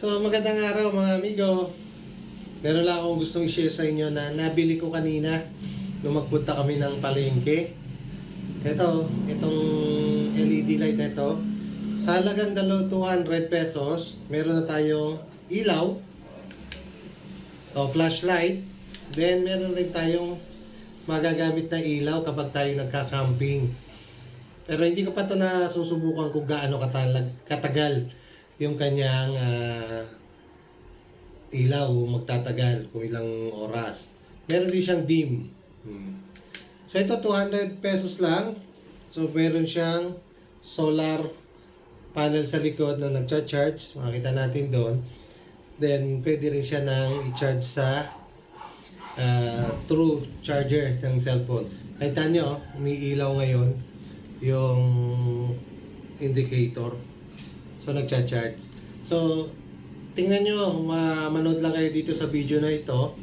So magandang araw mga amigo. Meron lang akong gustong i-share sa inyo na nabili ko kanina nung magpunta kami ng palengke. Ito, itong LED light na ito. Sa halagang dalo 200 pesos, meron na tayong ilaw o flashlight. Then meron rin tayong magagamit na ilaw kapag tayo nagka-camping. Pero hindi ko pa ito na susubukan kung gaano katagal yung kanyang ah, ilaw magtatagal kung ilang oras. Meron din siyang dim. Hmm. So ito 200 pesos lang. So meron siyang solar panel sa likod na nagcha-charge. Makita natin doon. Then pwede rin siya nang i-charge sa ah, true charger ng cellphone. Kita nyo, umiilaw ngayon yung indicator. So, nagcha-charge. So, tingnan nyo, ma manood lang kayo dito sa video na ito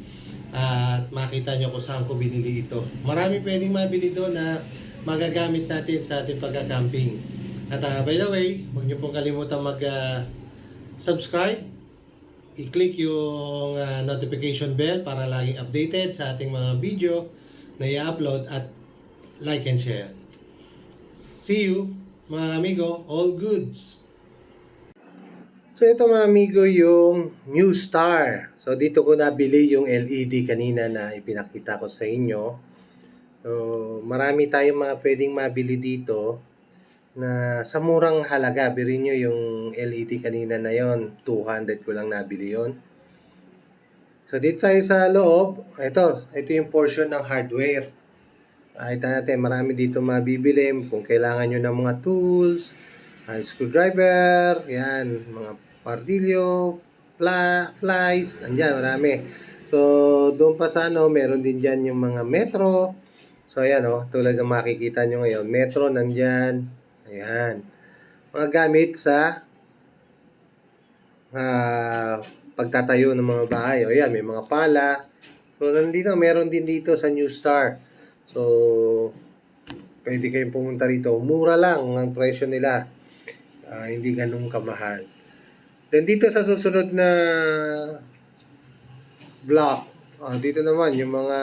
at makita nyo kung saan ko binili ito. Marami pwedeng mabili doon na magagamit natin sa ating pagka-camping. At ah, by the way, huwag nyo pong kalimutan mag-subscribe. I-click yung ah, notification bell para laging updated sa ating mga video na i-upload at like and share. See you, mga amigo. All goods. So ito mga amigo yung New Star. So dito ko nabili yung LED kanina na ipinakita ko sa inyo. So marami tayong mga pwedeng mabili dito na sa murang halaga. Birin nyo yung LED kanina na yon 200 ko lang nabili yon. So dito tayo sa loob. Ito, ito yung portion ng hardware. Nakita natin, marami dito mabibili kung kailangan nyo ng mga tools, uh, screwdriver, yan, mga pardilyo, pla, flies, andyan, marami. So, doon pa sa ano, meron din dyan yung mga metro. So, ayan oh, tulad ng makikita nyo ngayon, metro nandyan. Ayan. Mga gamit sa ah, pagtatayo ng mga bahay. O yan, may mga pala. So, nandito, meron din dito sa New Star. So, pwede kayong pumunta rito. Mura lang ang presyo nila. Ah, hindi ganun kamahal. Then dito sa susunod na block, ah, dito naman yung mga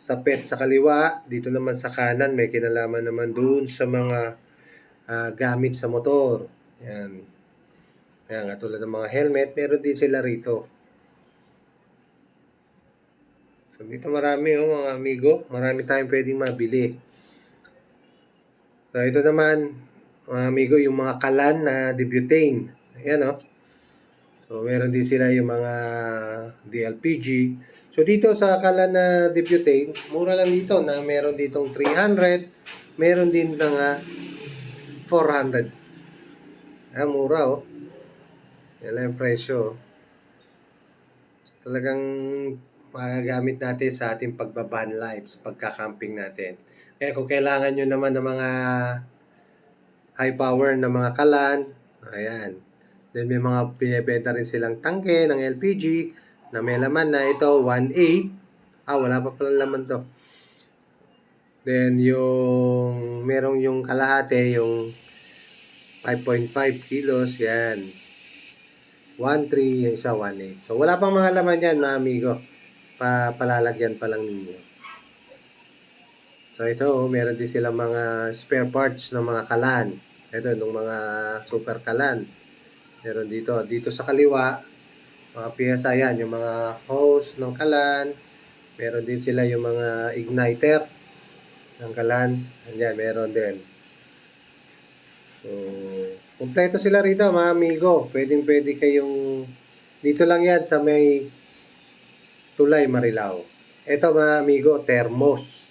sa pet sa kaliwa, dito naman sa kanan may kinalaman naman doon sa mga ah, gamit sa motor. Yan. Yan, tulad ng mga helmet, meron din sila rito. So dito marami oh mga amigo, marami tayong pwedeng mabili. So ito naman, mga amigo, yung mga kalan na debutane. Ayan oh. So meron din sila yung mga DLPG. So dito sa kalan na debutane, mura lang dito na meron ditong 300, meron din ng ah, 400. Ah, mura oh. Yan lang yung presyo. oh. Talagang magagamit natin sa ating pagbaban life, sa pagka-camping natin. Kaya kung kailangan nyo naman ng mga high power na mga kalan, ayan. Then may mga pinibenta rin silang tangke ng LPG na may laman na ito 1.8. Ah, wala pa pala laman to. Then yung merong yung kalahati, yung 5.5 kilos, yan. 1.3, yung isa 1.8. So wala pang mga laman yan, mga amigo pa palalagyan pa lang ninyo. So ito, oh, meron din silang mga spare parts ng mga kalan. Ito, ng mga super kalan. Meron dito. Dito sa kaliwa, mga piyesa yan, yung mga hose ng kalan. Meron din sila yung mga igniter ng kalan. Andiyan, meron din. So, kumpleto sila rito, mga amigo. Pwedeng pwede kayong... Dito lang yan sa may Tulay Marilao. Ito mga amigo, thermos.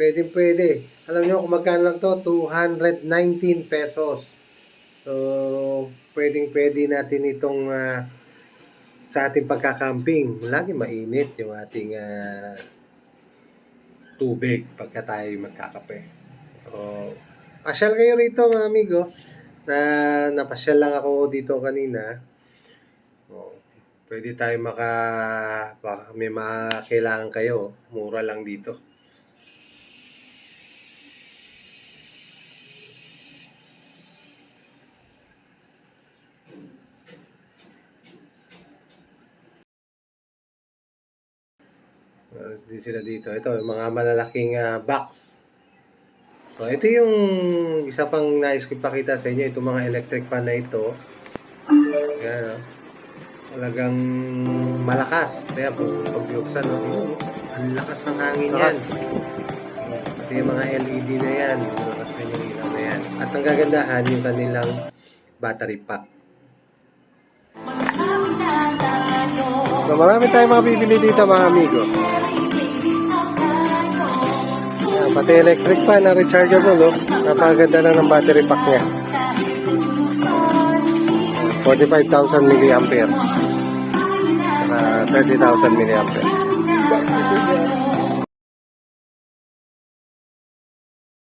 Pwede, pwede. Alam nyo kung magkano lang to? 219 pesos. So, pwedeng pwede natin itong ah, sa ating pagkakamping. Lagi mainit yung ating ah, tubig pagka tayo magkakape. So, pasyal kayo rito mga amigo. Na napasyal lang ako dito kanina. Oh, pwede tayo maka may makakailangan kayo, mura lang dito. Meron din sila dito. Ito, yung mga malalaking ah, box. So, ito yung isa pang nais ko ipakita sa inyo. Itong mga electric fan na ito. Yan, oh. Talagang malakas. Kaya pag binuksan, oh, ang lakas ng hangin yan. Pati yung mga LED na yan. Malakas pa yung ilaw na yan. At ang gagandahan, yung kanilang battery pack. So, marami tayong mga bibili dito mga amigo. Yan, pati electric fan na rechargeable, oh. Napakaganda na ng battery pack niya. 45,000 milliampere. Saka 30,000 milliampere.